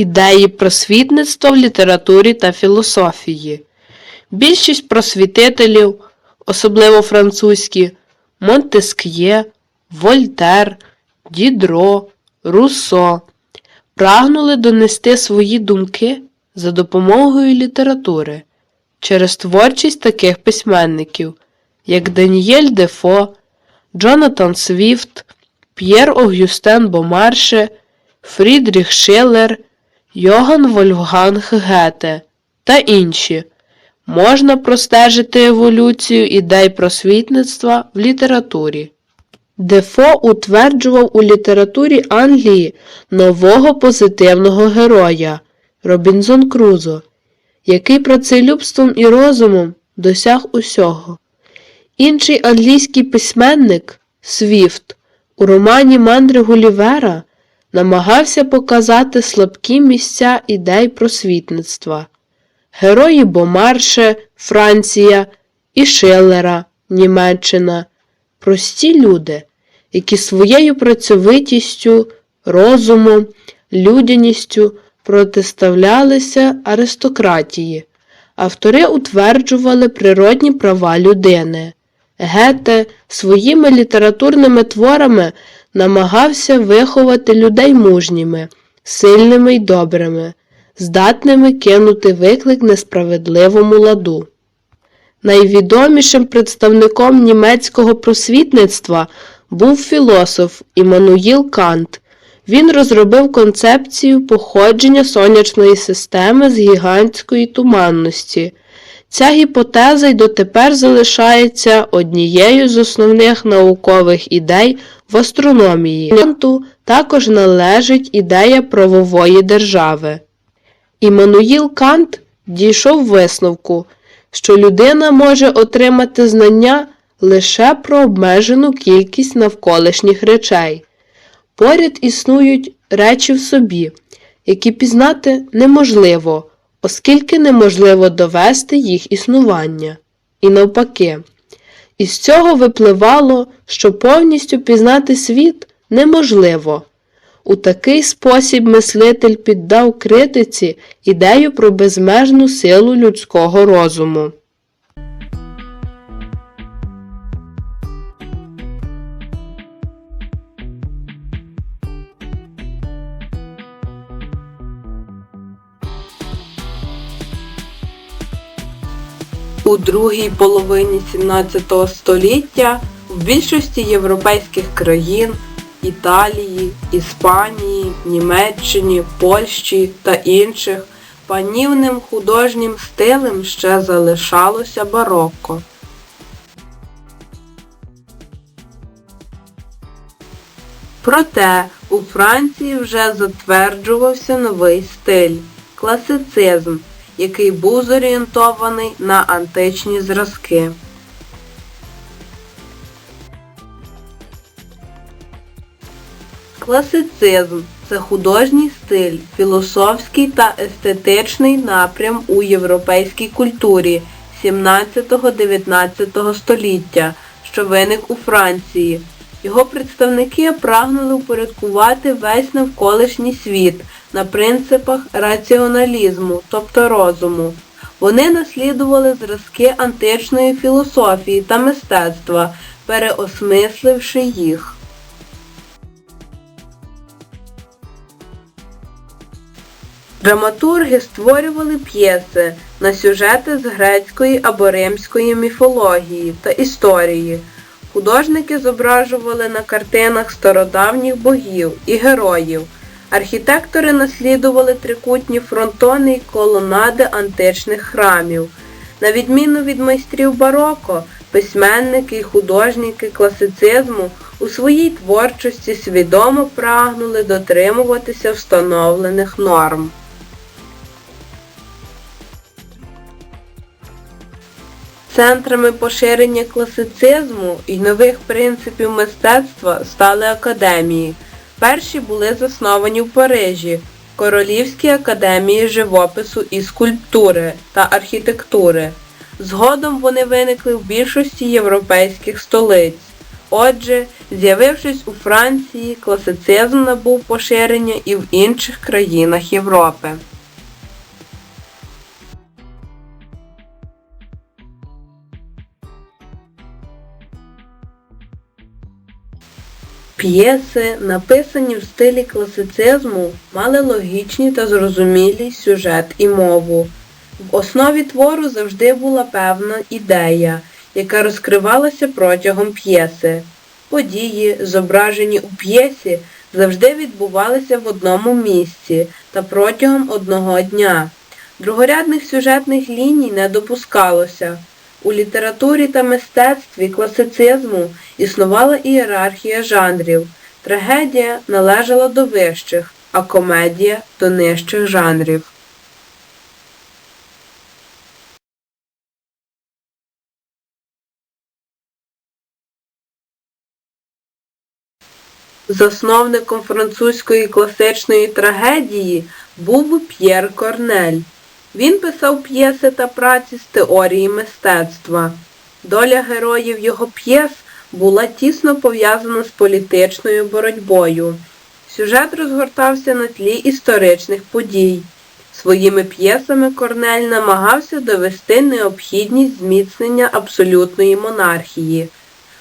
Ідеї просвітництва в літературі та філософії. Більшість просвітителів, особливо французькі, Монтеск'є, Вольтер, Дідро, Руссо, прагнули донести свої думки за допомогою літератури через творчість таких письменників, як Даніель Дефо, Джонатан Свіфт, П'єр Огюстен Бомарше, Фрідріх Шиллер, Йоган Вольфганг Гете та інші. Можна простежити еволюцію ідей просвітництва в літературі. Дефо утверджував у літературі Англії нового позитивного героя Робінзон Крузо, який працелюбством і розумом досяг усього. Інший англійський письменник Свіфт у романі Мандри Гулівера намагався показати слабкі місця ідей просвітництва. Герої Бомарше, Франція і Шиллера, Німеччина прості люди, які своєю працьовитістю, розумом, людяністю протиставлялися аристократії. Автори утверджували природні права людини. Гете своїми літературними творами намагався виховати людей мужніми, сильними й добрими, здатними кинути виклик несправедливому ладу. Найвідомішим представником німецького просвітництва був філософ Іммануїл Кант. Він розробив концепцію походження сонячної системи з гігантської туманності. Ця гіпотеза й дотепер залишається однією з основних наукових ідей в астрономії. Канту також належить ідея правової держави. Іммануїл Кант дійшов висновку, що людина може отримати знання лише про обмежену кількість навколишніх речей. Поряд існують речі в собі, які пізнати неможливо, оскільки неможливо довести їх існування. І навпаки, із цього випливало, що повністю пізнати світ неможливо. У такий спосіб мислитель піддав критиці ідею про безмежну силу людського розуму. У другій половині 17 століття в більшості європейських країн Італії, Іспанії, Німеччині, Польщі та інших панівним художнім стилем ще залишалося барокко. Проте у Франції вже затверджувався новий стиль класицизм, який був зорієнтований на античні зразки. Класицизм це художній стиль, філософський та естетичний напрям у європейській культурі 17-19 століття, що виник у Франції. Його представники прагнули упорядкувати весь навколишній світ на принципах раціоналізму, тобто розуму. Вони наслідували зразки античної філософії та мистецтва, переосмисливши їх. Драматурги створювали п'єси на сюжети з грецької або римської міфології та історії. Художники зображували на картинах стародавніх богів і героїв. Архітектори наслідували трикутні фронтони й колонади античних храмів. На відміну від майстрів бароко, письменники й художники класицизму у своїй творчості свідомо прагнули дотримуватися встановлених норм. Центрами поширення класицизму і нових принципів мистецтва стали академії. Перші були засновані в Парижі, Королівській академії живопису і скульптури та архітектури. Згодом вони виникли в більшості європейських столиць. Отже, з'явившись у Франції, класицизм набув поширення і в інших країнах Європи. П'єси, написані в стилі класицизму, мали логічні та зрозумілі сюжет і мову. В основі твору завжди була певна ідея, яка розкривалася протягом п'єси. Події, зображені у п'єсі, завжди відбувалися в одному місці та протягом одного дня. Другорядних сюжетних ліній не допускалося. У літературі та мистецтві класицизму існувала ієрархія жанрів. Трагедія належала до вищих, а комедія до нижчих жанрів. Засновником французької класичної трагедії був П'єр Корнель. Він писав п'єси та праці з теорії мистецтва. Доля героїв його п'єс була тісно пов'язана з політичною боротьбою. Сюжет розгортався на тлі історичних подій. Своїми п'єсами Корнель намагався довести необхідність зміцнення абсолютної монархії.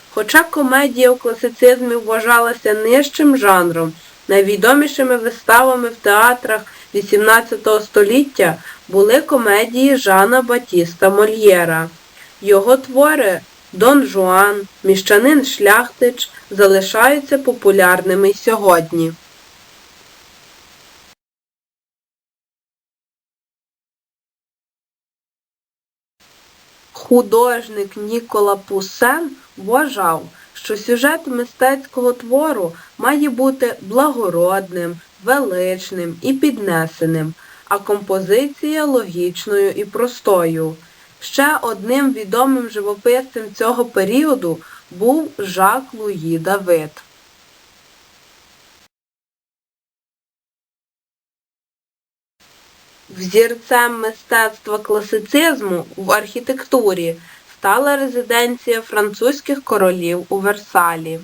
Хоча комедія у класицизмі вважалася нижчим жанром, найвідомішими виставами в театрах XVIII століття були комедії Жана Батіста Мольєра. Його твори Дон Жуан, Міщанин Шляхтич залишаються популярними сьогодні. Художник Нікола Пусен вважав, що сюжет мистецького твору має бути благородним, величним і піднесеним, а композиція логічною і простою. Ще одним відомим живописцем цього періоду був Жак Луї Давид. Взірцем мистецтва класицизму в архітектурі стала резиденція французьких королів у Версалі.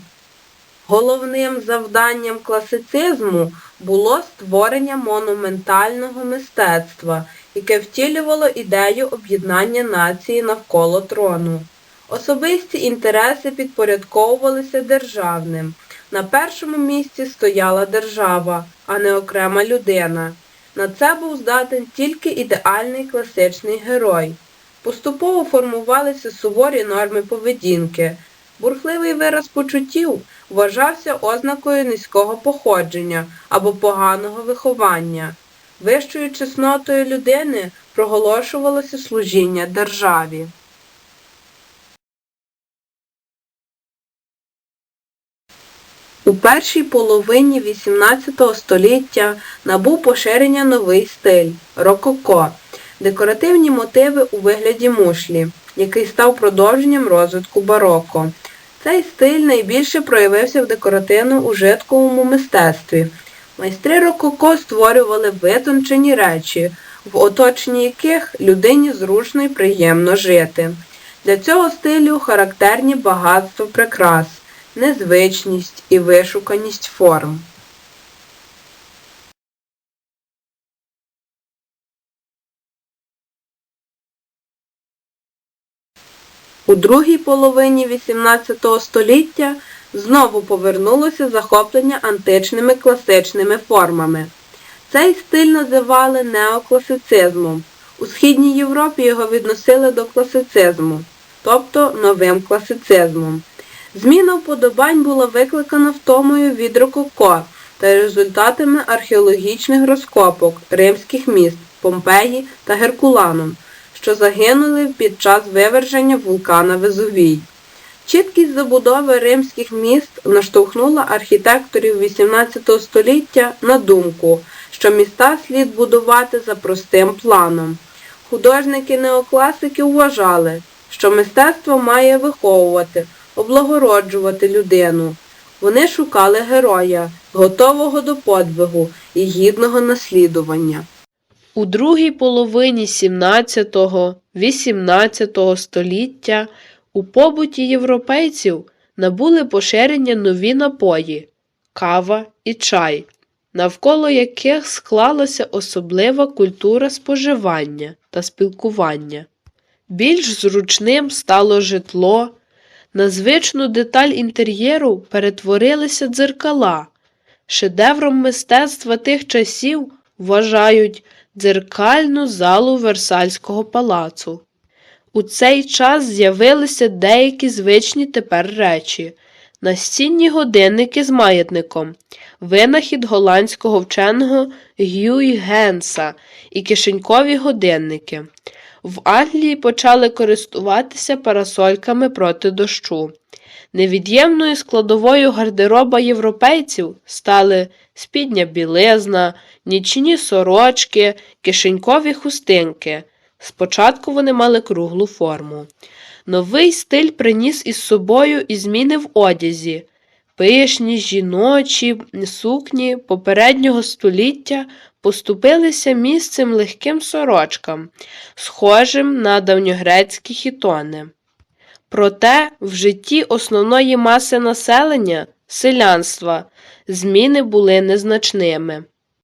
Головним завданням класицизму було створення монументального мистецтва, яке втілювало ідею об'єднання нації навколо трону. Особисті інтереси підпорядковувалися державним. На першому місці стояла держава, а не окрема людина. На це був здатен тільки ідеальний класичний герой. Поступово формувалися суворі норми поведінки. Бурхливий вираз почуттів вважався ознакою низького походження або поганого виховання. Вищою чеснотою людини проголошувалося служіння державі. У першій половині XVIII століття набув поширення новий стиль рококо, декоративні мотиви у вигляді мушлі, який став продовженням розвитку бароко. Цей стиль найбільше проявився в декоративно-ужитковому мистецтві. Майстри рококо створювали витончені речі, в оточенні яких людині зручно і приємно жити. Для цього стилю характерні багатство прикрас, незвичність і вишуканість форм. У другій половині XVIII століття знову повернулося захоплення античними класичними формами. Цей стиль називали неокласицизмом. У Східній Європі його відносили до класицизму, тобто новим класицизмом. Зміна вподобань була викликана втомою від рококо та результатами археологічних розкопок римських міст Помпеї та Геркуланом, що загинули під час виверження вулкана Везувій. Чіткість забудови римських міст наштовхнула архітекторів XVIII століття на думку, що міста слід будувати за простим планом. Художники-неокласики вважали, що мистецтво має виховувати, облагороджувати людину. Вони шукали героя, готового до подвигу і гідного наслідування. У другій половині 17-18 століття у побуті європейців набули поширення нові напої кава і чай, навколо яких склалася особлива культура споживання та спілкування. Більш зручним стало житло, на звичну деталь інтер'єру перетворилися дзеркала. Шедевром мистецтва тих часів вважають дзеркальну залу Версальського палацу. У цей час з'явилися деякі звичні тепер речі. Настінні годинники з маятником, винахід голландського вченого Гюй Генса і кишенькові годинники. В Англії почали користуватися парасольками проти дощу. Невід'ємною складовою гардероба європейців стали спідня білизна, нічні сорочки, кишенькові хустинки. Спочатку вони мали круглу форму. Новий стиль приніс із собою і зміни в одязі. Пишні жіночі сукні попереднього століття поступилися місцем легким сорочкам, схожим на давньогрецькі хітони. Проте в житті основної маси населення селянства зміни були незначними.